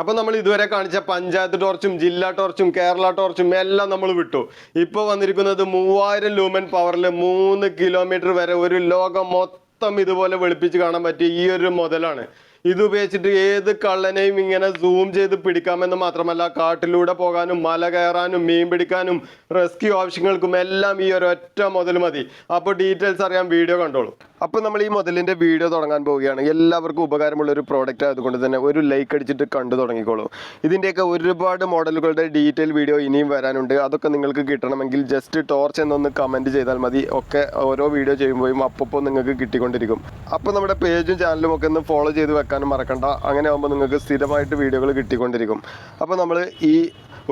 അപ്പോൾ നമ്മൾ ഇതുവരെ കാണിച്ച പഞ്ചായത്ത് ടോർച്ചും ജില്ലാ ടോർച്ചും കേരള ടോർച്ചും എല്ലാം നമ്മൾ വിട്ടു. ഇപ്പോൾ വന്നിരിക്കുന്നത് മൂവായിരം ലൂമൻ പവറിൽ മൂന്ന് കിലോമീറ്റർ വരെ ഒരു ലോകം മൊത്തം ഇതുപോലെ വെളുപ്പിച്ച് കാണാൻ പറ്റിയ ഈ ഒരു മുതലാണ്. ഇത് ഉപയോഗിച്ചിട്ട് ഏത് കള്ളനെയും ഇങ്ങനെ സൂം ചെയ്ത് പിടിക്കാമെന്ന് മാത്രമല്ല കാട്ടിലൂടെ പോകാനും മല കയറാനും മീൻ പിടിക്കാനും റെസ്ക്യൂ ആവശ്യങ്ങൾക്കും എല്ലാം ഈ ഒറ്റ മുതൽ മതി. അപ്പോൾ ഡീറ്റെയിൽസ് അറിയാൻ വീഡിയോ കണ്ടോളൂ. അപ്പോൾ നമ്മൾ ഈ മുതലിന്റെ വീഡിയോ തുടങ്ങാൻ പോവുകയാണ്. എല്ലാവർക്കും ഉപകാരമുള്ള ഒരു പ്രോഡക്റ്റ് ആയതുകൊണ്ട് തന്നെ ഒരു ലൈക്ക് അടിച്ചിട്ട് കണ്ടു തുടങ്ങിക്കോളൂ. ഇതിന്റെയൊക്കെ ഒരുപാട് മോഡലുകളുടെ ഡീറ്റെയിൽ വീഡിയോ ഇനിയും വരാനുണ്ട്. അതൊക്കെ നിങ്ങൾക്ക് കിട്ടണമെങ്കിൽ ജസ്റ്റ് ടോർച്ച് എന്നൊന്ന് കമന്റ് ചെയ്താൽ മതി. ഒക്കെ ഓരോ വീഡിയോ ചെയ്യുമ്പോഴും അപ്പോൾ നിങ്ങൾക്ക് കിട്ടിക്കൊണ്ടിരിക്കും. അപ്പോൾ നമ്മുടെ പേജും ചാനലും ഒക്കെ ഒന്ന് ഫോളോ ചെയ്ത് വെക്കാനും മറക്കണ്ട. അങ്ങനെ ആകുമ്പോൾ നിങ്ങൾക്ക് സ്ഥിരമായിട്ട് വീഡിയോകൾ കിട്ടിക്കൊണ്ടിരിക്കും. അപ്പോൾ നമ്മൾ ഈ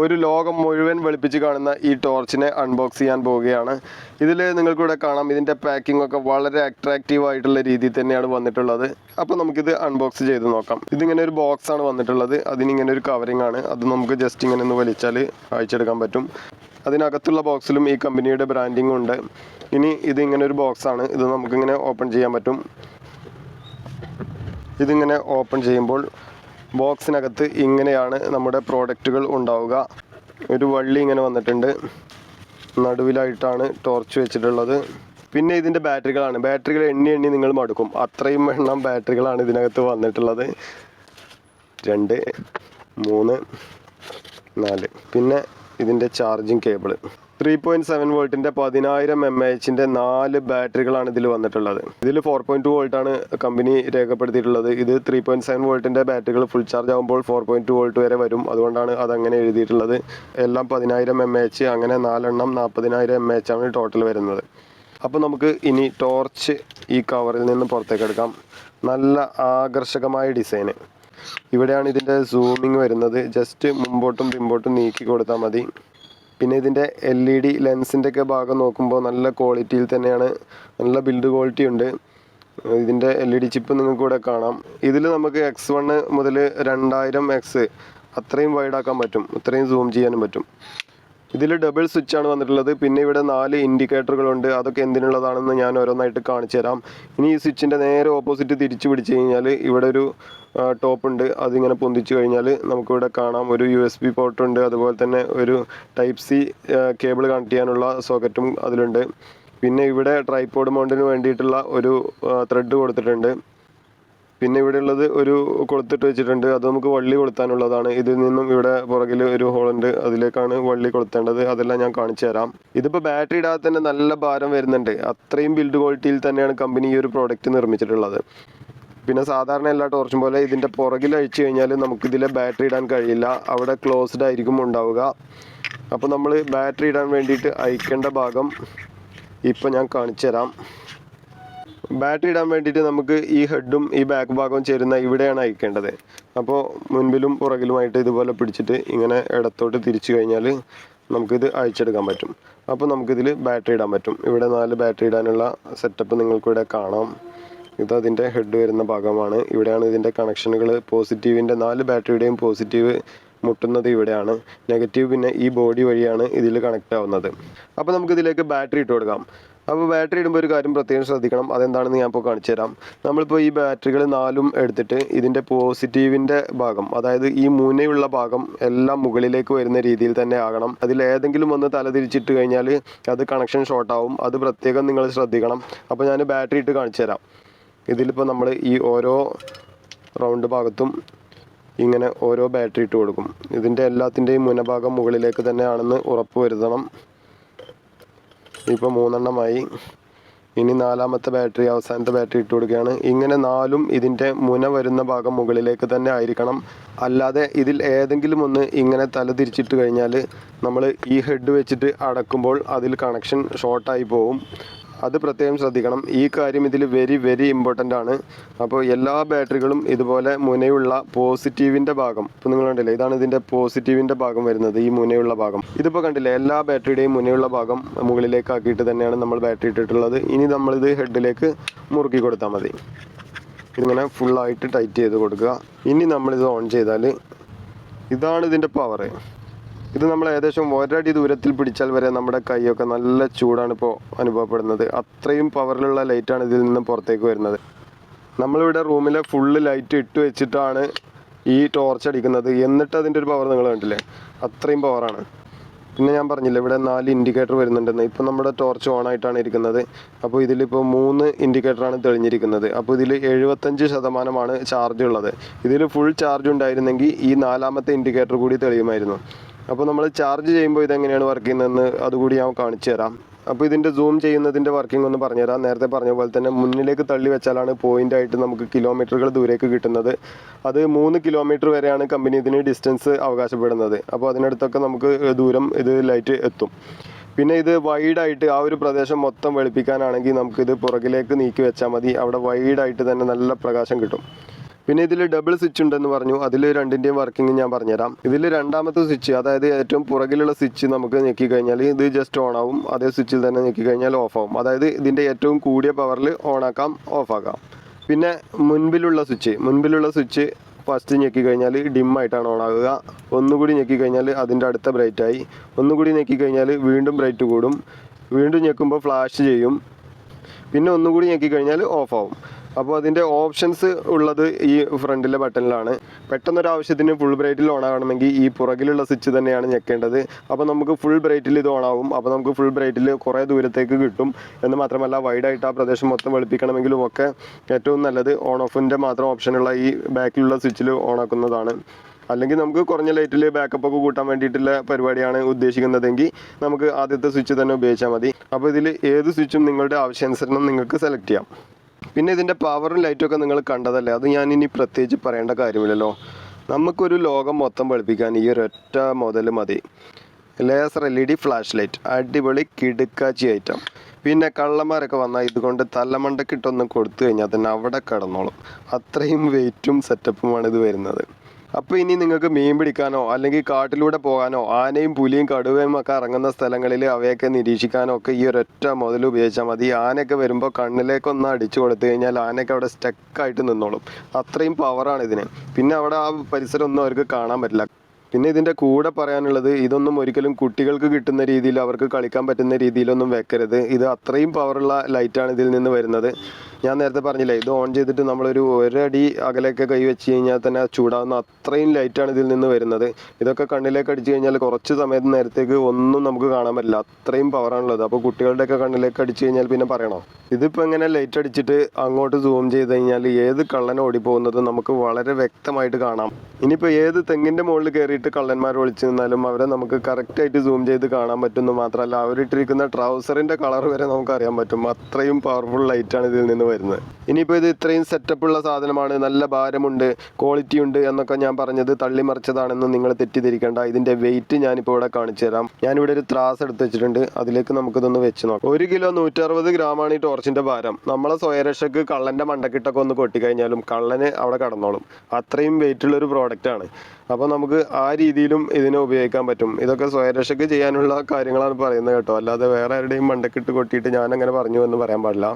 ഒരു ലോകം മുഴുവൻ വെളുപ്പിച്ച് കാണുന്ന ഈ ടോർച്ചിനെ അൺബോക്സ് ചെയ്യാൻ പോവുകയാണ്. ഇതിൽ നിങ്ങൾക്കിവിടെ കാണാം. ഇതിന്റെ പാക്കിംഗ് ഒക്കെ വളരെ അട്രാക്റ്റീവ് ആയിട്ടുള്ള രീതിയിൽ തന്നെയാണ് വന്നിട്ടുള്ളത്. അപ്പോൾ നമുക്കിത് അൺബോക്സ് ചെയ്ത് നോക്കാം. ഇതിങ്ങനെ ഒരു ബോക്സ് ആണ് വന്നിട്ടുള്ളത്. അതിനിങ്ങനെ ഒരു കവറിംഗ് ആണ്. അത് നമുക്ക് ജസ്റ്റ് ഇങ്ങനെ ഒന്ന് വലിച്ചാൽ അയച്ചെടുക്കാൻ പറ്റും. അതിനകത്തുള്ള ബോക്സിലും ഈ കമ്പനിയുടെ ബ്രാൻഡിങ്ങും ഉണ്ട്. ഇനി ഇത് ഇങ്ങനെ ഒരു ബോക്സ് ആണ്. ഇത് നമുക്കിങ്ങനെ ഓപ്പൺ ചെയ്യാൻ പറ്റും. ഇതിങ്ങനെ ഓപ്പൺ ചെയ്യുമ്പോൾ ബോക്സിനകത്ത് ഇങ്ങനെയാണ് നമ്മുടെ പ്രോഡക്റ്റുകൾ ഉണ്ടാവുക. ഒരു വള്ളി ഇങ്ങനെ വന്നിട്ടുണ്ട്. നടുവിലായിട്ടാണ് ടോർച്ച് വെച്ചിട്ടുള്ളത്. പിന്നെ ഇതിന്റെ ബാറ്ററികളാണ്. ബാറ്ററികൾ എണ്ണി എണ്ണി നിങ്ങൾ മടുക്കും. അത്രയും എണ്ണം ബാറ്ററികളാണ് ഇതിനകത്ത് വന്നിട്ടുള്ളത്. രണ്ട് മൂന്ന് നാല്. പിന്നെ ഇതിന്റെ charging cable three point seven വോൾട്ടിന്റെ പതിനായിരം എം എച്ചിന്റെ നാല് ബാറ്ററികളാണ് ഇതിൽ വന്നിട്ടുള്ളത്. ഇതിൽ ഫോർ പോയിന്റ് ടു വോൾട്ടാണ് കമ്പനി രേഖപ്പെടുത്തിയിട്ടുള്ളത്. ഇത് ത്രീ പോയിന്റ് സെവൻ വോൾട്ടിന്റെ ബാറ്ററികൾ ഫുൾ ചാർജ് ആകുമ്പോൾ ഫോർ പോയിന്റ് ടു വോൾട്ട് വരെ വരും. അതുകൊണ്ടാണ് അതങ്ങനെ എഴുതിയിട്ടുള്ളത്. എല്ലാം പതിനായിരം എം എച്ച് അങ്ങനെ നാലെണ്ണം നാൽപ്പതിനായിരം എം എച്ച് ആണ് ടോട്ടൽ വരുന്നത്. അപ്പോൾ നമുക്ക് ഇനി ടോർച്ച് ഈ കവറിൽ നിന്ന് പുറത്തേക്ക് എടുക്കാം. നല്ല ആകർഷകമായ ഡിസൈൻ ഇവിടെയാണ് ഇതിന്റെ സൂമിങ് വരുന്നത്. ജസ്റ്റ് മുമ്പോട്ടും പിമ്പോട്ടും നീക്കി കൊടുത്താൽ മതി. പിന്നെ ഇതിന്റെ എൽ ഇ ഡി ലെൻസിന്റെ ഒക്കെ ഭാഗം നോക്കുമ്പോൾ നല്ല ക്വാളിറ്റിയിൽ തന്നെയാണ്. നല്ല ബിൽഡ് ക്വാളിറ്റി ഉണ്ട്. ഇതിന്റെ എൽ ഇ ഡി ചിപ്പ് നിങ്ങൾക്ക് ഇവിടെ കാണാം. ഇതിൽ നമുക്ക് എക്സ് വണ്ണ് മുതൽ രണ്ടായിരം എക്സ് അത്രയും വൈഡാക്കാൻ പറ്റും. അത്രയും സൂം ചെയ്യാനും പറ്റും. ഇതിൽ ഡബിൾ സ്വിച്ച് ആണ് വന്നിട്ടുള്ളത്. പിന്നെ ഇവിടെ നാല് ഇൻഡിക്കേറ്ററുകളുണ്ട് അതൊക്കെ എന്തിനുള്ളതാണെന്ന് ഞാൻ ഓരോന്നായിട്ട് കാണിച്ചു തരാം. ഇനി ഈ സ്വിച്ചിന്റെ നേരെ ഓപ്പോസിറ്റ് തിരിച്ചു പിടിച്ചു കഴിഞ്ഞാൽ ഇവിടെ ഒരു ടോപ്പ് ഉണ്ട്. അതിങ്ങനെ പൊന്തിച്ചു കഴിഞ്ഞാൽ നമുക്കിവിടെ കാണാം. ഒരു യു എസ് ബി പോർട്ട് ഉണ്ട്. അതുപോലെ തന്നെ ഒരു ടൈപ്പ് സി കേബിൾ കണക്ട് ചെയ്യാനുള്ള സോക്കറ്റും അതിലുണ്ട്. പിന്നെ ഇവിടെ ട്രൈപോഡ് മൗണ്ടിന് വേണ്ടിയിട്ടുള്ള ഒരു ത്രെഡ് കൊടുത്തിട്ടുണ്ട്. പിന്നെ ഇവിടെ ഉള്ളത് ഒരു കൊളുത്തിട്ട് വെച്ചിട്ടുണ്ട്. അത് നമുക്ക് വള്ളി കൊളുത്താനുള്ളതാണ്. ഇതിൽ നിന്നും ഇവിടെ പുറകിൽ ഒരു ഹോളുണ്ട് അതിലേക്കാണ് വള്ളി കൊളുത്തേണ്ടത്. അതെല്ലാം ഞാൻ കാണിച്ചു തരാം. ഇതിപ്പോൾ ബാറ്ററി ഇടാതെ തന്നെ നല്ല ഭാരം വരുന്നുണ്ട്. അത്രയും ബിൽഡ് ക്വാളിറ്റിയിൽ തന്നെയാണ് കമ്പനി ഈ ഒരു പ്രോഡക്റ്റ് നിർമ്മിച്ചിട്ടുള്ളത്. പിന്നെ സാധാരണ എല്ലാ ടോർച്ചും പോലെ ഇതിന്റെ പുറകിൽ അഴിച്ചു കഴിഞ്ഞാൽ നമുക്ക് ഇതിലെ ബാറ്ററി ഇടാൻ കഴിയില്ല. അവിടെ ക്ലോസ്ഡ് ആയിരിക്കും ഉണ്ടാവുക. അപ്പോൾ നമ്മൾ ബാറ്ററി ഇടാൻ വേണ്ടിയിട്ട് അയക്കേണ്ട ഭാഗം ഇപ്പോൾ ഞാൻ കാണിച്ചു തരാം. ബാറ്ററി ഇടാൻ വേണ്ടിയിട്ട് നമുക്ക് ഈ ഹെഡും ഈ ബാക്ക് ഭാഗവും ചേരുന്ന ഇവിടെയാണ് അയക്കേണ്ടത്. അപ്പോൾ മുൻപിലും പുറകിലുമായിട്ട് ഇതുപോലെ പിടിച്ചിട്ട് ഇങ്ങനെ ഇടത്തോട്ട് തിരിച്ചു കഴിഞ്ഞാൽ നമുക്കിത് അയച്ചെടുക്കാൻ പറ്റും. അപ്പോൾ നമുക്കിതിൽ ബാറ്ററി ഇടാൻ പറ്റും. ഇവിടെ നാല് ബാറ്ററി ഇടാനുള്ള സെറ്റപ്പ് നിങ്ങൾക്കിവിടെ കാണാം. ഇത് അതിന്റെ ഹെഡ് വരുന്ന ഭാഗമാണ്. ഇവിടെയാണ് ഇതിന്റെ കണക്ഷനുകൾ പോസിറ്റീവിന്റെ നാല് ബാറ്ററിയുടെയും പോസിറ്റീവ് മുട്ടുന്നത് ഇവിടെയാണ്. നെഗറ്റീവ് പിന്നെ ഈ ബോഡി വഴിയാണ് ഇതിൽ കണക്റ്റ് ആവുന്നത്. അപ്പോൾ നമുക്കിതിലേക്ക് ബാറ്ററി ഇട്ട് കൊടുക്കാം. അപ്പോൾ ബാറ്ററി ഇടുമ്പോൾ ഒരു കാര്യം പ്രത്യേകം ശ്രദ്ധിക്കണം. അതെന്താണെന്ന് ഞാൻ ഇപ്പോൾ കാണിച്ചു തരാം. നമ്മളിപ്പോൾ ഈ ബാറ്ററികൾ നാലും എടുത്തിട്ട് ഇതിന്റെ പോസിറ്റീവിന്റെ ഭാഗം അതായത് ഈ മുനയുള്ള ഭാഗം എല്ലാം മുകളിലേക്ക് വരുന്ന രീതിയിൽ തന്നെ ആകണം. അതിൽ ഏതെങ്കിലും ഒന്ന് തലതിരിച്ചിട്ട് കഴിഞ്ഞാൽ അത് കണക്ഷൻ ഷോർട്ട് ആവും അത് പ്രത്യേകം നിങ്ങൾ ശ്രദ്ധിക്കണം. അപ്പോൾ ഞാൻ ബാറ്ററി ഇട്ട് കാണിച്ചു തരാം. ഇതിലിപ്പോൾ നമ്മൾ ഈ ഓരോ റൗണ്ട് ഭാഗത്തും ഇങ്ങനെ ഓരോ ബാറ്ററി ഇട്ട് കൊടുക്കും. ഇതിന്റെ എല്ലാത്തിന്റെയും മുനഭാഗം മുകളിലേക്ക് തന്നെയാണെന്ന് ഉറപ്പ് വരുത്തണം. ഇപ്പോൾ മൂന്നെണ്ണമായി. ഇനി നാലാമത്തെ ബാറ്ററി അവസാനത്തെ ബാറ്ററി ഇട്ട് കൊടുക്കുകയാണ്. ഇങ്ങനെ നാലും ഇതിന്റെ മുന വരുന്ന ഭാഗം മുകളിലേക്ക് തന്നെ ആയിരിക്കണം. അല്ലാതെ ഇതിൽ ഏതെങ്കിലും ഒന്ന് ഇങ്ങനെ തല തിരിച്ചിട്ട് കഴിഞ്ഞാൽ നമ്മൾ ഈ ഹെഡ് വെച്ചിട്ട് അടക്കുമ്പോൾ അതിൽ കണക്ഷൻ ഷോർട്ടായി പോവും. അത് പ്രത്യേകം ശ്രദ്ധിക്കണം. ഈ കാര്യം ഇതിൽ വെരി വെരി ഇമ്പോർട്ടന്റ് ആണ്. അപ്പോൾ എല്ലാ ബാറ്ററികളും ഇതുപോലെ മുനയുള്ള പോസിറ്റീവിന്റെ ഭാഗം ഇപ്പോൾ നിങ്ങൾ കണ്ടില്ലേ ഇതാണ് ഇതിന്റെ പോസിറ്റീവിന്റെ ഭാഗം വരുന്നത് ഈ മുനയുള്ള ഭാഗം. ഇതിപ്പോൾ കണ്ടില്ലേ എല്ലാ ബാറ്ററിയുടെയും മുനയുള്ള ഭാഗം മുകളിലേക്ക് ആക്കിയിട്ട് തന്നെയാണ് നമ്മൾ ബാറ്ററി ഇട്ടിട്ടുള്ളത്. ഇനി നമ്മളിത് ഹെഡിലേക്ക് മുറുക്കി കൊടുത്താൽ മതി. ഇങ്ങനെ ഫുള്ളായിട്ട് ടൈറ്റ് ചെയ്ത് കൊടുക്കുക. ഇനി നമ്മളിത് ഓൺ ചെയ്താൽ ഇതാണ് ഇതിന്റെ പവർ ഇത് നമ്മൾ ഏകദേശം ഒരടി ദൂരത്തിൽ പിടിച്ചാൽ വരെ നമ്മുടെ കൈയൊക്കെ നല്ല ചൂടാണ് ഇപ്പോൾ അനുഭവപ്പെടുന്നത്. അത്രയും പവറിലുള്ള ലൈറ്റാണ് ഇതിൽ നിന്ന് പുറത്തേക്ക് വരുന്നത്. നമ്മളിവിടെ റൂമിലെ ഫുള്ള് ലൈറ്റ് ഇട്ട് വെച്ചിട്ടാണ് ഈ ടോർച്ച് അടിക്കുന്നത്. എന്നിട്ട് അതിന്റെ ഒരു പവർ നിങ്ങൾ കണ്ടില്ലേ? അത്രയും പവറാണ് പിന്നെ ഞാൻ പറഞ്ഞില്ല ഇവിടെ നാല് ഇൻഡിക്കേറ്റർ വരുന്നുണ്ടെന്ന്. ഇപ്പം നമ്മുടെ ടോർച്ച് ഓൺ ആയിട്ടാണ് ഇരിക്കുന്നത്. അപ്പോൾ ഇതിലിപ്പോൾ മൂന്ന് ഇൻഡിക്കേറ്ററാണ് തെളിഞ്ഞിരിക്കുന്നത്. അപ്പോൾ ഇതിൽ എഴുപത്തഞ്ച് ശതമാനമാണ് ചാർജ് ഉള്ളത്. ഇതിൽ ഫുൾ ചാർജ് ഉണ്ടായിരുന്നെങ്കിൽ ഈ നാലാമത്തെ ഇൻഡിക്കേറ്റർ കൂടി തെളിയുമായിരുന്നു. അപ്പോൾ നമ്മൾ ചാർജ് ചെയ്യുമ്പോൾ ഇതെങ്ങനെയാണ് വർക്ക് ചെയ്യുന്നതെന്ന് അതുകൂടി ഞാൻ കാണിച്ചു തരാം. അപ്പോൾ ഇതിന്റെ സൂം ചെയ്യുന്നതിന്റെ വർക്കിംഗ് ഒന്ന് പറഞ്ഞുതരാം നേരത്തെ പറഞ്ഞ പോലെ തന്നെ മുന്നിലേക്ക് തള്ളി വെച്ചാലാണ് പോയിന്റ് ആയിട്ട് നമുക്ക് കിലോമീറ്ററുകൾ ദൂരേക്ക് കിട്ടുന്നത്. അത് മൂന്ന് കിലോമീറ്റർ വരെയാണ് കമ്പനി ഇതിന് ഡിസ്റ്റൻസ് അവകാശപ്പെടുന്നത്. അപ്പോൾ അതിനടുത്തൊക്കെ നമുക്ക് ദൂരം ഇത് ലൈറ്റ് എത്തും. പിന്നെ ഇത് വൈഡായിട്ട് ആ ഒരു പ്രദേശം മൊത്തം വെളുപ്പിക്കാനാണെങ്കിൽ നമുക്കിത് പുറകിലേക്ക് നീക്കി വെച്ചാൽ മതി. അവിടെ വൈഡായിട്ട് തന്നെ നല്ല പ്രകാശം കിട്ടും. പിന്നെ ഇതിൽ ഡബിൾ സ്വിച്ച് ഉണ്ടെന്ന് പറഞ്ഞു. അതിൽ രണ്ടിന്റെയും വർക്കിംഗ് ഞാൻ പറഞ്ഞുതരാം. ഇതിൽ രണ്ടാമത്തെ സ്വിച്ച് അതായത് ഏറ്റവും പുറകിലുള്ള സ്വിച്ച് നമുക്ക് ഞെക്കി കഴിഞ്ഞാൽ ഇത് ജസ്റ്റ് ഓൺ ആവും. അതേ സ്വിച്ചിൽ തന്നെ ഞെക്കി കഴിഞ്ഞാൽ ഓഫ് ആവും. അതായത് ഇതിന്റെ ഏറ്റവും കൂടിയ പവറിൽ ഓൺ ആക്കാം ഓഫ് ആക്കാം. പിന്നെ മുൻപിലുള്ള സ്വിച്ച് മുൻപിലുള്ള സ്വിച്ച് ഫസ്റ്റ് ഞെക്കി കഴിഞ്ഞാൽ ഡിം ആയിട്ടാണ് ഓൺ ആകുക. ഒന്നുകൂടി ഞെക്കി കഴിഞ്ഞാൽ അതിന്റെ അടുത്ത ബ്രൈറ്റ് ആയി. ഒന്നുകൂടി ഞെക്കി കഴിഞ്ഞാൽ വീണ്ടും ബ്രൈറ്റ് കൂടും. വീണ്ടും ഞെക്കുമ്പോൾ ഫ്ലാഷ് ചെയ്യും. പിന്നെ ഒന്നുകൂടി ഞെക്കി കഴിഞ്ഞാൽ ഓഫ് ആവും. അപ്പോൾ അതിന്റെ ഓപ്ഷൻസ് ഉള്ളത് ഈ ഫ്രണ്ടിലെ ബട്ടണിലാണ്. പെട്ടെന്നൊരു ആവശ്യത്തിന് ഫുൾ ബ്രൈറ്റിൽ ഓൺ ആകണമെങ്കിൽ ഈ പുറകിലുള്ള സ്വിച്ച് തന്നെയാണ് ഞെക്കേണ്ടത്. അപ്പോൾ നമുക്ക് ഫുൾ ബ്രൈറ്റിൽ ഇത് ഓൺ ആവും. അപ്പോൾ നമുക്ക് ഫുൾ ബ്രൈറ്റിൽ കുറേ ദൂരത്തേക്ക് കിട്ടും. എന്ന് മാത്രമല്ല വൈഡായിട്ട് ആ പ്രദേശം മൊത്തം വെളുപ്പിക്കണമെങ്കിലും ഒക്കെ ഏറ്റവും നല്ലത് ഓൺ ഓഫിന്റെ മാത്രം ഓപ്ഷനുള്ള ഈ ബാക്കിലുള്ള സ്വിച്ചിൽ ഓൺ ആക്കുന്നതാണ്. അല്ലെങ്കിൽ നമുക്ക് കുറഞ്ഞ ലൈറ്റിൽ ബാക്കപ്പ് ഒക്കെ കൂട്ടാൻ വേണ്ടിയിട്ടുള്ള പരിപാടിയാണ് ഉദ്ദേശിക്കുന്നതെങ്കിൽ നമുക്ക് ആദ്യത്തെ സ്വിച്ച് തന്നെ ഉപയോഗിച്ചാൽ മതി. അപ്പോൾ ഇതിൽ ഏത് സ്വിച്ചും നിങ്ങളുടെ ആവശ്യാനുസരണം നിങ്ങൾക്ക് സെലക്ട് ചെയ്യാം. പിന്നെ ഇതിന്റെ പവറും ലൈറ്റും ഒക്കെ നിങ്ങൾ കണ്ടതല്ലേ? അത് ഞാൻ ഇനി പ്രത്യേകിച്ച് പറയേണ്ട കാര്യമില്ലല്ലോ. നമുക്കൊരു ലോകം മൊത്തം വെളുപ്പിക്കാൻ ഈ ഒരൊറ്റ മുതൽ മതി. Laser L E D flash light അടിപൊളി കിടുക്കാച്ചി ഐറ്റം പിന്നെ കള്ളന്മാരൊക്കെ വന്നാൽ ഇതുകൊണ്ട് തലമണ്ടക്കിട്ടൊന്ന് കൊടുത്തു കഴിഞ്ഞാൽ തന്നെ അവിടെ കിടന്നോളും. അത്രയും വെയിറ്റും സെറ്റപ്പുമാണ് ഇത് വരുന്നത്. അപ്പോൾ ഇനി നിങ്ങൾക്ക് മീൻ പിടിക്കാനോ അല്ലെങ്കിൽ കാട്ടിലൂടെ പോകാനോ ആനയും പുലിയും കടുവയും ഒക്കെ ഇറങ്ങുന്ന സ്ഥലങ്ങളിൽ അവയൊക്കെ നിരീക്ഷിക്കാനോ ഒക്കെ ഈ ഒരൊറ്റ മുതൽ ഉപയോഗിച്ചാൽ മതി. ആനയൊക്കെ വരുമ്പോൾ കണ്ണിലേക്കൊന്ന് അടിച്ചു കൊടുത്തു കഴിഞ്ഞാൽ ആനയൊക്കെ അവിടെ സ്റ്റക്കായിട്ട് നിന്നോളും. അത്രയും പവറാണ് ഇതിന്. പിന്നെ അവിടെ ആ പരിസരം ഒന്നും അവർക്ക് കാണാൻ പറ്റില്ല. പിന്നെ ഇതിന്റെ കൂടെ പറയാനുള്ളത് ഇതൊന്നും ഒരിക്കലും കുട്ടികൾക്ക് കിട്ടുന്ന രീതിയിൽ അവർക്ക് കളിക്കാൻ പറ്റുന്ന രീതിയിലൊന്നും വെക്കരുത്. ഇത് അത്രയും പവറുള്ള ലൈറ്റാണ് ഇതിൽ നിന്ന് വരുന്നത്. ഞാൻ നേരത്തെ പറഞ്ഞില്ലേ ഇത് ഓൺ ചെയ്തിട്ട് നമ്മളൊരു ഒരടി അകലെയൊക്കെ കൈ വെച്ച് കഴിഞ്ഞാൽ തന്നെ ചൂടാവുന്ന അത്രയും ലൈറ്റാണ് ഇതിൽ നിന്ന് വരുന്നത്. ഇതൊക്കെ കണ്ണിലേക്ക് അടിച്ചു കഴിഞ്ഞാൽ കുറച്ച് സമയത്ത് നേരത്തേക്ക് ഒന്നും നമുക്ക് കാണാൻ പറ്റില്ല. അത്രയും പവറാണുള്ളത് അപ്പോൾ കുട്ടികളുടെയൊക്കെ കണ്ണിലേക്ക് അടിച്ചു കഴിഞ്ഞാൽ പിന്നെ പറയണോ? ഇതിപ്പോൾ ഇങ്ങനെ ലൈറ്റ് അടിച്ചിട്ട് അങ്ങോട്ട് സൂം ചെയ്ത് കഴിഞ്ഞാൽ ഏത് കള്ളൻ ഓടിപ്പോകുന്നത് നമുക്ക് വളരെ വ്യക്തമായിട്ട് കാണാം. ഇനിയിപ്പോൾ ഏത് തെങ്ങിന്റെ മുകളിൽ കയറിയിട്ട് കള്ളന്മാർ ഒളിച്ചു നിന്നാലും അവരെ നമുക്ക് കറക്റ്റായിട്ട് സൂം ചെയ്ത് കാണാൻ പറ്റുമെന്ന് മാത്രമല്ല അവരിട്ടിരിക്കുന്ന ട്രൗസറിന്റെ കളർ വരെ നമുക്ക് അറിയാൻ പറ്റും. അത്രയും പവർഫുൾ ലൈറ്റാണ് ഇതിൽ നിന്ന് വരുന്നത്. ഇനിയിപ്പോൾ ഇത് ഇത്രയും സെറ്റപ്പുള്ള സാധനമാണ്. നല്ല ഭാരമുണ്ട് ക്വാളിറ്റി ഉണ്ട് എന്നൊക്കെ ഞാൻ പറഞ്ഞത് തള്ളിമറിച്ചതാണെന്ന് നിങ്ങൾ തെറ്റിദ്ധരിക്കേണ്ട. ഇതിന്റെ വെയിറ്റ് ഞാനിപ്പോൾ ഇവിടെ കാണിച്ചു തരാം. ഞാനിവിടെ ഒരു ത്രാസ് എടുത്ത് വെച്ചിട്ടുണ്ട്. അതിലേക്ക് നമുക്കിതൊന്ന് വെച്ച് നോക്കാം. ഒരു കിലോ നൂറ്ററുപത് ഗ്രാമാണ് ഈ ടോർച്ചിന്റെ ഭാരം. നമ്മളെ സ്വയരക്ഷക്ക് കള്ളന്റെ മണ്ടക്കിട്ടൊക്കെ ഒന്ന് കൊട്ടിക്കഴിഞ്ഞാലും കള്ളന് അവിടെ കടന്നോളും. അത്രയും വെയിറ്റുള്ള ഒരു പ്രോഡക്റ്റ് ആണ്. അപ്പോൾ നമുക്ക് ആ രീതിയിലും ഇതിനെ ഉപയോഗിക്കാൻ പറ്റും. ഇതൊക്കെ സ്വയരക്ഷക്ക് ചെയ്യാനുള്ള കാര്യങ്ങളാണ് പറയുന്നത് കേട്ടോ. അല്ലാതെ വേറെ ആരുടെയും മണ്ടക്കിട്ട് കൊട്ടിയിട്ട് ഞാൻ അങ്ങനെ പറഞ്ഞു എന്ന് പറയാൻ പാടില്ല.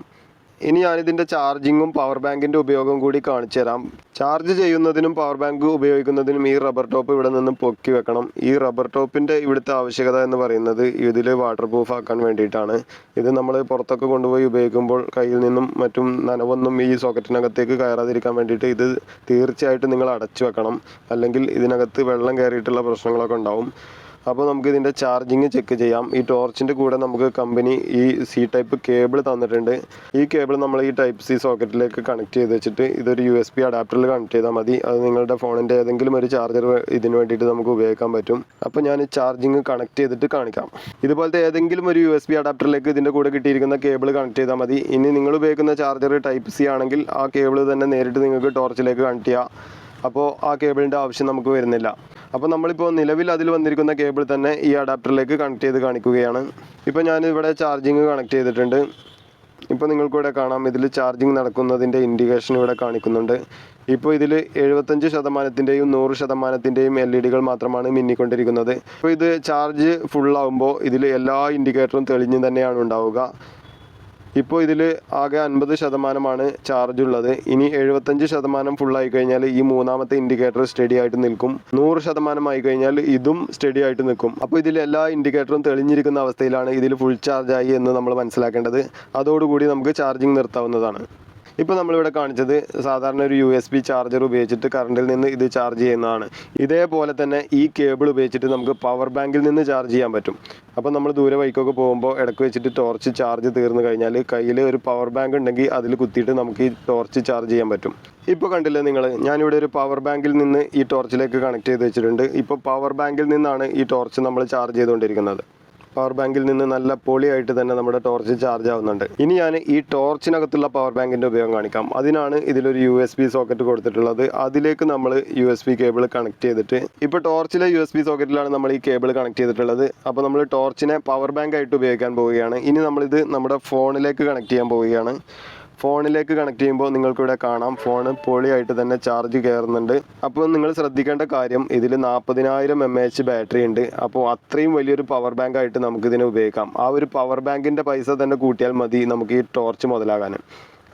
ഇനി ഞാനിതിന്റെ ചാർജിങ്ങും പവർ ബാങ്കിന്റെ ഉപയോഗം കൂടി കാണിച്ചു തരാം. ചാർജ് ചെയ്യുന്നതിനും പവർ ബാങ്ക് ഉപയോഗിക്കുന്നതിനും ഈ റബ്ബർ ടോപ്പ് ഇവിടെ നിന്ന് പൊക്കി വെക്കണം. ഈ റബ്ബർ ടോപ്പിന്റെ ഇവിടുത്തെ ആവശ്യകത എന്ന് പറയുന്നത് ഇതിൽ വാട്ടർ പ്രൂഫ് ആക്കാൻ വേണ്ടിയിട്ടാണ്. ഇത് നമ്മൾ പുറത്തൊക്കെ കൊണ്ടുപോയി ഉപയോഗിക്കുമ്പോൾ കയ്യിൽ നിന്നും മറ്റും നനവൊന്നും ഈ സോക്കറ്റിനകത്തേക്ക് കയറാതിരിക്കാൻ വേണ്ടിയിട്ട് ഇത് തീർച്ചയായിട്ടും നിങ്ങൾ അടച്ചു വെക്കണം. അല്ലെങ്കിൽ ഇതിനകത്ത് വെള്ളം കയറിയിട്ടുള്ള പ്രശ്നങ്ങളൊക്കെ ഉണ്ടാവും. അപ്പോൾ നമുക്ക് ഇതിന്റെ ചാർജിങ് ചെക്ക് ചെയ്യാം. ഈ ടോർച്ചിന്റെ കൂടെ നമുക്ക് കമ്പനി ഈ സി ടൈപ്പ് കേബിൾ തന്നിട്ടുണ്ട്. ഈ കേബിൾ നമ്മൾ ഈ ടൈപ്പ് സി സോക്കറ്റിലേക്ക് കണക്ട് ചെയ്ത് വെച്ചിട്ട് ഇതൊരു യു എസ് ബി അഡാപ്റ്ററിൽ കണക്ട് ചെയ്താൽ മതി. അത് നിങ്ങളുടെ ഫോണിന്റെ ഏതെങ്കിലും ഒരു ചാർജർ ഇതിന് വേണ്ടിയിട്ട് നമുക്ക് ഉപയോഗിക്കാൻ പറ്റും. അപ്പോൾ ഞാൻ ചാർജിങ് കണക്ട് ചെയ്തിട്ട് കാണിക്കാം. ഇതുപോലത്തെ ഏതെങ്കിലും ഒരു യു എസ് ബി അഡാപ്റ്ററിലേക്ക് ഇതിന്റെ കൂടെ കിട്ടിയിരിക്കുന്ന കേബിൾ കണക്ട് ചെയ്താൽ മതി. ഇനി നിങ്ങൾ ഉപയോഗിക്കുന്ന ചാർജർ ടൈപ്പ് സി ആണെങ്കിൽ ആ കേബിൾ തന്നെ നേരിട്ട് നിങ്ങൾക്ക് ടോർച്ചിലേക്ക് കണക്ട് ചെയ്യാം. അപ്പോൾ ആ കേബിളിന്റെ ആവശ്യം നമുക്ക് വരുന്നില്ല. അപ്പോൾ നമ്മളിപ്പോൾ നിലവിൽ അതിൽ വന്നിരിക്കുന്ന കേബിൾ തന്നെ ഈ അഡാപ്റ്ററിലേക്ക് കണക്ട് ചെയ്ത് കാണിക്കുകയാണ്. ഇപ്പോൾ ഞാൻ ഇവിടെ ചാർജിങ് കണക്ട് ചെയ്തിട്ടുണ്ട് ഇപ്പോൾ നിങ്ങൾക്കിവിടെ കാണാം. ഇതിൽ ചാർജിങ് നടക്കുന്നതിന്റെ ഇൻഡിക്കേഷൻ ഇവിടെ കാണിക്കുന്നുണ്ട്. ഇപ്പോൾ ഇതിൽ എഴുപത്തഞ്ച് ശതമാനത്തിന്റെയും നൂറ് ശതമാനത്തിന്റെയും എൽ ഇ ഡികൾ മാത്രമാണ് മിന്നിക്കൊണ്ടിരിക്കുന്നത്. ഇപ്പോൾ ഇത് ചാർജ് ഫുള്ളാകുമ്പോൾ ഇതിൽ എല്ലാ ഇൻഡിക്കേറ്ററും തെളിഞ്ഞ് തന്നെയാണ് ഉണ്ടാവുക. ഇപ്പോൾ ഇതിൽ ആകെ അൻപത് ശതമാനമാണ് ചാർജ് ഉള്ളത്. ഇനി എഴുപത്തഞ്ച് ശതമാനം ഫുള്ളായി കഴിഞ്ഞാൽ ഈ മൂന്നാമത്തെ ഇൻഡിക്കേറ്റർ സ്റ്റഡി ആയിട്ട് നിൽക്കും. നൂറ് ശതമാനമായി കഴിഞ്ഞാൽ ഇതും സ്റ്റഡി ആയിട്ട് നിൽക്കും. അപ്പോൾ ഇതിൽ എല്ലാ ഇൻഡിക്കേറ്ററും തെളിഞ്ഞിരിക്കുന്ന അവസ്ഥയിലാണ് ഇതിൽ ഫുൾ ചാർജ് ആയി എന്ന് നമ്മൾ മനസ്സിലാക്കേണ്ടത്. അതോടുകൂടി നമുക്ക് ചാർജിങ് നിർത്താവുന്നതാണ്. ഇപ്പോൾ നമ്മളിവിടെ കാണിച്ചത് സാധാരണ ഒരു യു എസ് ബി ചാർജർ ഉപയോഗിച്ചിട്ട് കറണ്ടിൽ നിന്ന് ഇത് ചാർജ് ചെയ്യുന്നതാണ്. ഇതേപോലെ തന്നെ ഈ കേബിൾ ഉപയോഗിച്ചിട്ട് നമുക്ക് പവർ ബാങ്കിൽ നിന്ന് ചാർജ് ചെയ്യാൻ പറ്റും. അപ്പോൾ നമ്മൾ ദൂരെ വൈക്കൊക്കെ പോകുമ്പോൾ ഇടയ്ക്ക് വെച്ചിട്ട് ടോർച്ച് ചാർജ് തീർന്നു കഴിഞ്ഞാൽ കയ്യിൽ ഒരു പവർ ബാങ്ക് ഉണ്ടെങ്കിൽ അതിൽ കുത്തിയിട്ട് നമുക്ക് ഈ ടോർച്ച് ചാർജ് ചെയ്യാൻ പറ്റും. ഇപ്പോൾ കണ്ടില്ലേ നിങ്ങൾ ഞാനിവിടെ ഒരു പവർ ബാങ്കിൽ നിന്ന് ഈ ടോർച്ചിലേക്ക് കണക്ട് ചെയ്ത് വെച്ചിട്ടുണ്ട്. ഇപ്പോൾ പവർ ബാങ്കിൽ നിന്നാണ് ഈ ടോർച്ച് നമ്മൾ ചാർജ് ചെയ്തുകൊണ്ടിരിക്കുന്നത്. പവർ ബാങ്കിൽ നിന്ന് നല്ല പൊളിയായിട്ട് തന്നെ നമ്മുടെ ടോർച്ച് ചാർജ് ആവുന്നുണ്ട്. ഇനി ഞാൻ ഈ ടോർച്ചിനകത്തുള്ള പവർ ബാങ്കിന്റെ ഉപയോഗം കാണിക്കാം. അതിനാണ് ഇതിലൊരു യു എസ് ബി സോക്കറ്റ് കൊടുത്തിട്ടുള്ളത്. അതിലേക്ക് നമ്മൾ U S B cable connect ചെയ്തിട്ട് ഇപ്പോൾ ടോർച്ചിലെ യു എസ് ബി സോക്കറ്റിലാണ് നമ്മൾ ഈ കേബിൾ കണക്ട് ചെയ്തിട്ടുള്ളത്. അപ്പോൾ നമ്മൾ ടോർച്ചിനെ പവർ ബാങ്ക് ആയിട്ട് ഉപയോഗിക്കാൻ പോവുകയാണ്. ഇനി നമ്മളിത് നമ്മുടെ ഫോണിലേക്ക് കണക്ട് ചെയ്യാൻ പോവുകയാണ്. ഫോണിലേക്ക് കണക്ട് ചെയ്യുമ്പോൾ നിങ്ങൾക്കിവിടെ കാണാം. ഫോൺ പൊളിയായിട്ട് തന്നെ ചാർജ് കയറുന്നുണ്ട് അപ്പോൾ നിങ്ങൾ ശ്രദ്ധിക്കേണ്ട കാര്യം ഇതിൽ നാൽപ്പതിനായിരം എം എച്ച് ബാറ്ററി ഉണ്ട്. അപ്പോൾ അത്രയും വലിയൊരു പവർ ബാങ്ക് ആയിട്ട് നമുക്കിതിനെ ഉപയോഗിക്കാം. ആ ഒരു പവർ ബാങ്കിന്റെ പൈസ തന്നെ കൂട്ടിയാൽ മതി നമുക്ക് ഈ ടോർച്ച് മുതലാകാൻ.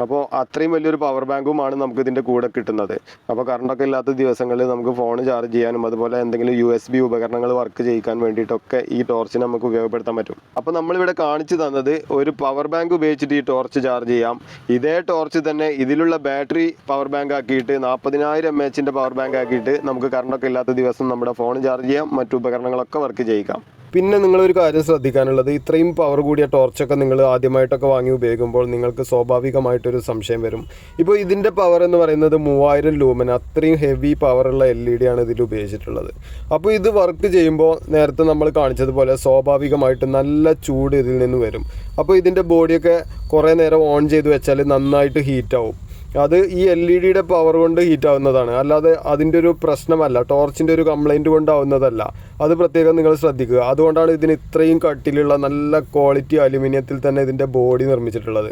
അപ്പോൾ അത്രയും വലിയൊരു പവർ ബാങ്കുമാണ് നമുക്ക് ഇതിന്റെ കൂടെ കിട്ടുന്നത്. അപ്പോൾ കറണ്ടൊക്കെ ഇല്ലാത്ത ദിവസങ്ങളിൽ നമുക്ക് ഫോൺ ചാർജ് ചെയ്യാനും അതുപോലെ എന്തെങ്കിലും യു എസ് ബി ഉപകരണങ്ങൾ വർക്ക് ചെയ്യിക്കാൻ വേണ്ടിയിട്ടൊക്കെ ഈ ടോർച്ചിനെ നമുക്ക് ഉപയോഗപ്പെടുത്താൻ പറ്റും. അപ്പോൾ നമ്മളിവിടെ കാണിച്ചു തന്നത് ഒരു പവർ ബാങ്ക് ഉപയോഗിച്ചിട്ട് ഈ ടോർച്ച് ചാർജ് ചെയ്യാം. ഇതേ ടോർച്ച് തന്നെ ഇതിലുള്ള ബാറ്ററി പവർ ബാങ്ക് ആക്കിയിട്ട് നാൽപ്പതിനായിരം എം എച്ചിന്റെ പവർ ബാങ്ക് ആക്കിയിട്ട് നമുക്ക് കറണ്ടൊക്കെ ഇല്ലാത്ത ദിവസം നമ്മുടെ ഫോൺ ചാർജ് ചെയ്യാം. മറ്റു ഉപകരണങ്ങളൊക്കെ വർക്ക് ചെയ്യിക്കാം. പിന്നെ നിങ്ങളൊരു കാര്യം ശ്രദ്ധിക്കാനുള്ളത് ഇത്രയും പവർ കൂടിയ ടോർച്ചൊക്കെ നിങ്ങൾ ആദ്യമായിട്ടൊക്കെ വാങ്ങി ഉപയോഗിക്കുമ്പോൾ നിങ്ങൾക്ക് സ്വാഭാവികമായിട്ടൊരു സംശയം വരും. ഇപ്പോൾ ഇതിന്റെ പവർ എന്ന് പറയുന്നത് മൂവായിരം ലൂമൻ അത്രയും ഹെവി പവറുള്ള എൽ ഇ ഡി ആണ് ഇതിൽ ഉപയോഗിച്ചിട്ടുള്ളത്. അപ്പോൾ ഇത് വർക്ക് ചെയ്യുമ്പോൾ നേരത്തെ നമ്മൾ കാണിച്ചതുപോലെ സ്വാഭാവികമായിട്ട് നല്ല ചൂട് ഇതിൽ നിന്ന് വരും. അപ്പോൾ ഇതിന്റെ ബോഡിയൊക്കെ കുറേ നേരം ഓൺ ചെയ്ത് വെച്ചാൽ നന്നായിട്ട് ഹീറ്റാവും അത് ഈ എൽ ഇ ഡിയുടെ പവർ കൊണ്ട് ഹീറ്റ് ആവുന്നതാണ്. അല്ലാതെ അതിന്റെ ഒരു പ്രശ്നമല്ല ടോർച്ചിന്റെ ഒരു കംപ്ലൈന്റ് കൊണ്ടാവുന്നതല്ല. അത് പ്രത്യേകം നിങ്ങൾ ശ്രദ്ധിക്കുക. അതുകൊണ്ടാണ് ഇതിന് ഇത്രയും കട്ടിലുള്ള നല്ല ക്വാളിറ്റി അലുമിനിയത്തിൽ തന്നെ ഇതിന്റെ ബോഡി നിർമ്മിച്ചിട്ടുള്ളത്.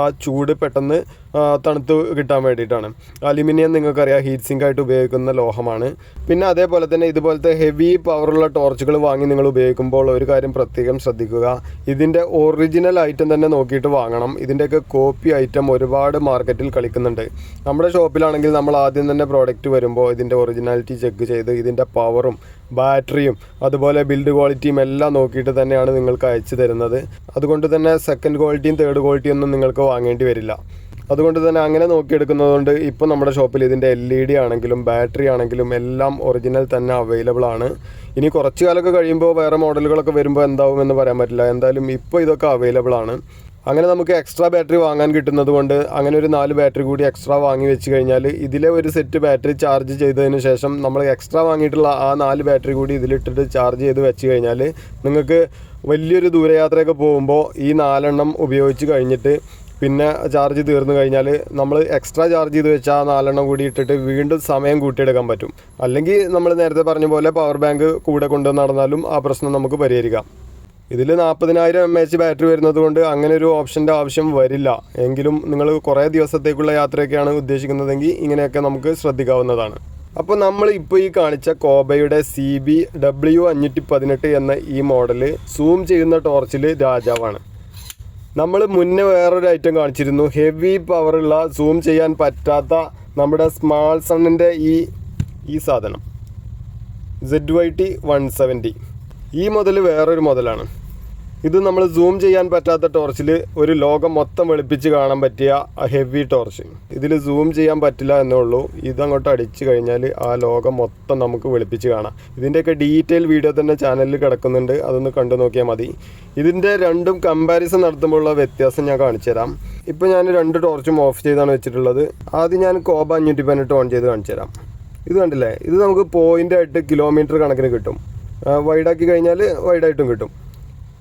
ആ ചൂട് പെട്ടെന്ന് തണുത്ത് കിട്ടാൻ വേണ്ടിയിട്ടാണ്. അലുമിനിയം നിങ്ങൾക്കറിയാം ഹീറ്റ് സിങ്ക് ആയിട്ട് ഉപയോഗിക്കുന്ന ലോഹമാണ്. പിന്നെ അതേപോലെ തന്നെ ഇതുപോലത്തെ ഹെവി പവറുള്ള ടോർച്ചുകൾ വാങ്ങി നിങ്ങൾ ഉപയോഗിക്കുമ്പോൾ ഒരു കാര്യം പ്രത്യേകം ശ്രദ്ധിക്കുക. ഇതിന്റെ ഒറിജിനൽ ഐറ്റം തന്നെ നോക്കിയിട്ട് വാങ്ങണം. ഇതിന്റെയൊക്കെ കോപ്പി ഐറ്റം ഒരുപാട് മാർക്കറ്റിൽ കളിക്കുന്നുണ്ട്. നമ്മുടെ ഷോപ്പിലാണെങ്കിൽ നമ്മൾ ആദ്യം തന്നെ പ്രോഡക്റ്റ് വരുമ്പോൾ ഇതിന്റെ ഒറിജിനാലിറ്റി ചെക്ക് ചെയ്ത് ഇതിന്റെ പവറും ബാറ്ററിയും അതുപോലെ ബിൽഡ് ക്വാളിറ്റിയും എല്ലാം നോക്കിയിട്ട് തന്നെയാണ് നിങ്ങൾക്ക് അയച്ചു തരുന്നത്. അതുകൊണ്ട് തന്നെ സെക്കൻഡ് ക്വാളിറ്റിയും തേർഡ് ക്വാളിറ്റിയും ഒന്നും നിങ്ങൾക്ക് വാങ്ങേണ്ടി വരില്ല. അതുകൊണ്ട് തന്നെ അങ്ങനെ നോക്കിയെടുക്കുന്നതുകൊണ്ട് ഇപ്പോൾ നമ്മുടെ ഷോപ്പിൽ ഇതിന്റെ എൽ ഇ ഡി ആണെങ്കിലും ബാറ്ററി ആണെങ്കിലും എല്ലാം ഒറിജിനൽ തന്നെ അവൈലബിൾ ആണ്. ഇനി കുറച്ച് കാലമൊക്കെ കഴിയുമ്പോൾ വേറെ മോഡലുകളൊക്കെ വരുമ്പോൾ എന്താവും എന്ന് പറയാൻ പറ്റില്ല. എന്തായാലും ഇപ്പോൾ ഇതൊക്കെ അവൈലബിൾ ആണ്. അങ്ങനെ നമുക്ക് എക്സ്ട്രാ ബാറ്ററി വാങ്ങാൻ കിട്ടുന്നത് കൊണ്ട് അങ്ങനെ ഒരു നാല് ബാറ്ററി കൂടി എക്സ്ട്രാ വാങ്ങി വെച്ച് കഴിഞ്ഞാൽ ഇതിലെ ഒരു സെറ്റ് ബാറ്ററി ചാർജ് ചെയ്തതിന് ശേഷം നമ്മൾ എക്സ്ട്രാ വാങ്ങിയിട്ടുള്ള ആ നാല് ബാറ്ററി കൂടി ഇതിലിട്ടിട്ട് ചാർജ് ചെയ്ത് വെച്ച് കഴിഞ്ഞാൽ നിങ്ങൾക്ക് വലിയൊരു ദൂരയാത്രയൊക്കെ പോകുമ്പോൾ ഈ നാലെണ്ണം ഉപയോഗിച്ച് കഴിഞ്ഞിട്ട് പിന്നെ ചാർജ് തീർന്നു കഴിഞ്ഞാൽ നമ്മൾ എക്സ്ട്രാ ചാർജ് ചെയ്ത് വെച്ചാൽ ആ നാലെണ്ണം കൂടി ഇട്ടിട്ട് വീണ്ടും സമയം കൂട്ടിയെടുക്കാൻ പറ്റും. അല്ലെങ്കിൽ നമ്മൾ നേരത്തെ പറഞ്ഞ പോലെ പവർ ബാങ്ക് കൂടെ കൊണ്ടു നടന്നാലും ആ പ്രശ്നം നമുക്ക് പരിഹരിക്കാം. ഇതിൽ നാൽപ്പതിനായിരം എം എച്ച് ബാറ്ററി വരുന്നത് കൊണ്ട് അങ്ങനെ ഒരു ഓപ്ഷന്റെ ആവശ്യം വരില്ല. എങ്കിലും നിങ്ങൾ കുറേ ദിവസത്തേക്കുള്ള യാത്രയൊക്കെയാണ് ഉദ്ദേശിക്കുന്നതെങ്കിൽ ഇങ്ങനെയൊക്കെ നമുക്ക് ശ്രദ്ധിക്കാവുന്നതാണ്. അപ്പോൾ നമ്മൾ ഇപ്പോൾ ഈ കാണിച്ച കോബയുടെ സി ബി ഡബ്ല്യു അഞ്ഞൂറ്റി പതിനെട്ട് എന്ന ഈ മോഡൽ സൂം ചെയ്യുന്ന ടോർച്ചിൽ രാജാവാണ്. നമ്മൾ മുന്നേ വേറൊരു ഐറ്റം കാണിച്ചിരുന്നു. ഹെവി പവറുള്ള സൂം ചെയ്യാൻ പറ്റാത്ത നമ്മുടെ സ്മാൾ സണ്ണിന്റെ ഈ ഈ സാധനം. Z Y T one seventy ഈ മുതൽ വേറൊരു മുതലാണ് ഇത് നമ്മൾ സൂം ചെയ്യാൻ പറ്റാത്ത ടോർച്ചിൽ ഒരു ലോകം മൊത്തം വെളുപ്പിച്ച് കാണാൻ പറ്റിയ ഹെവി ടോർച്ച് ഇതിൽ സൂം ചെയ്യാൻ പറ്റില്ല എന്നേ ഉള്ളൂ. ഇതങ്ങോട്ട് അടിച്ചു കഴിഞ്ഞാൽ ആ ലോകം മൊത്തം നമുക്ക് വെളുപ്പിച്ച് കാണാം. ഇതിന്റെയൊക്കെ ഡീറ്റെയിൽ വീഡിയോ തന്നെ ചാനലിൽ കിടക്കുന്നുണ്ട്. അതൊന്ന് കണ്ടു നോക്കിയാൽ മതി. ഇതിന്റെ രണ്ടും കമ്പാരിസൺ നടത്തുമ്പോഴുള്ള വ്യത്യാസം ഞാൻ കാണിച്ചു തരാം. ഇപ്പോൾ ഞാൻ രണ്ട് ടോർച്ചും ഓഫ് ചെയ്താണ് വെച്ചിട്ടുള്ളത്. ആദ്യം ഞാൻ കോബ അഞ്ഞൂറ്റി പതിനെട്ട് ഓൺ ചെയ്ത് കാണിച്ചു തരാം. ഇത് കണ്ടില്ലേ? ഇത് നമുക്ക് പോയിന്റ് എട്ട് കിലോമീറ്റർ കണക്കിന് കിട്ടും. വൈഡാക്കി കഴിഞ്ഞാൽ വൈഡായിട്ടും കിട്ടും.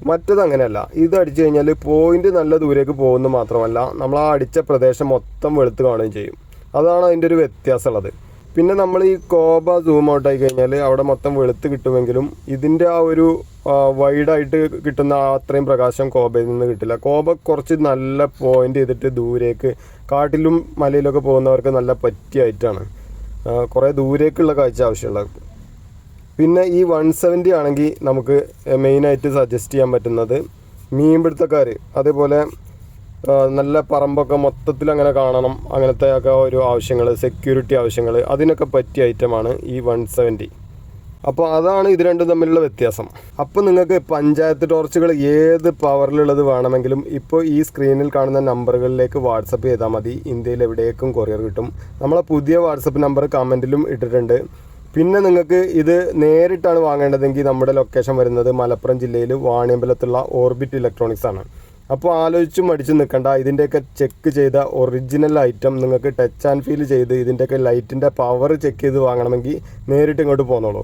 മറ്റത് അങ്ങനെയല്ല. ഇത് അടിച്ചു കഴിഞ്ഞാൽ പോയിന്റ് നല്ല ദൂരേക്ക് പോകുന്നത് മാത്രമല്ല നമ്മൾ ആ അടിച്ച പ്രദേശം മൊത്തം വെളുത്ത് കാണുകയും ചെയ്യും. അതാണ് അതിന്റെ ഒരു വ്യത്യാസമുള്ളത്. പിന്നെ നമ്മൾ ഈ കോബ സൂം ഔട്ട് ആയി കഴിഞ്ഞാൽ അവിടെ മൊത്തം വെളുത്ത് കിട്ടുമെങ്കിലും ഇതിന്റെ ആ ഒരു വൈഡായിട്ട് കിട്ടുന്ന അത്രയും പ്രകാശം കോബയിൽ നിന്ന് കിട്ടില്ല. കോബ കുറച്ച് നല്ല പോയിന്റ് ചെയ്തിട്ട് ദൂരേക്ക് കാട്ടിലും മലയിലൊക്കെ പോകുന്നവർക്ക് നല്ല പറ്റിയായിട്ടാണ് കുറേ ദൂരേക്കുള്ള കാഴ്ച ആവശ്യമുള്ളത് പിന്നെ ഈ വൺ സെവന്റി ആണെങ്കിൽ നമുക്ക് മെയിനായിട്ട് സജസ്റ്റ് ചെയ്യാൻ പറ്റുന്നത് മീൻപിടുത്തക്കാർ അതേപോലെ നല്ല പറമ്പൊക്കെ മൊത്തത്തിൽ അങ്ങനെ കാണണം അങ്ങനത്തെ ഒക്കെ ഒരു ആവശ്യങ്ങൾ സെക്യൂരിറ്റി ആവശ്യങ്ങൾ അതിനൊക്കെ പറ്റിയ ഐറ്റമാണ് ഈ വൺ സെവന്റി അപ്പോൾ അതാണ് ഇത് രണ്ടും തമ്മിലുള്ള വ്യത്യാസം. അപ്പോൾ നിങ്ങൾക്ക് പഞ്ചായത്ത് ടോർച്ചുകൾ ഏത് പവറിലുള്ളത് വേണമെങ്കിലും ഇപ്പോൾ ഈ സ്ക്രീനിൽ കാണുന്ന നമ്പറുകളിലേക്ക് വാട്സപ്പ് ചെയ്താൽ മതി. ഇന്ത്യയിൽ എവിടേക്കും കൊറിയർ കിട്ടും. നമ്മളെ പുതിയ വാട്സപ്പ് നമ്പർ കമന്റിലും ഇട്ടിട്ടുണ്ട്. പിന്നെ നിങ്ങൾക്ക് ഇത് നേരിട്ടാണ് വാങ്ങേണ്ടതെങ്കിൽ നമ്മുടെ ലൊക്കേഷൻ വരുന്നത് മലപ്പുറം ജില്ലയിൽ വാണിയമ്പലത്തുള്ള ഓർബിറ്റ് ഇലക്ട്രോണിക്സ് ആണ്. അപ്പോൾ ആലോചിച്ചും മടിച്ചു നിൽക്കണ്ട ഇതിന്റെയൊക്കെ ചെക്ക് ചെയ്ത ഒറിജിനൽ ഐറ്റം നിങ്ങൾക്ക് ടച്ച് ആൻഡ് ഫീൽ ചെയ്ത് ഇതിന്റെയൊക്കെ ലൈറ്റിന്റെ പവർ ചെക്ക് ചെയ്ത് വാങ്ങണമെങ്കിൽ നേരിട്ട് ഇങ്ങോട്ട് പോന്നോളൂ.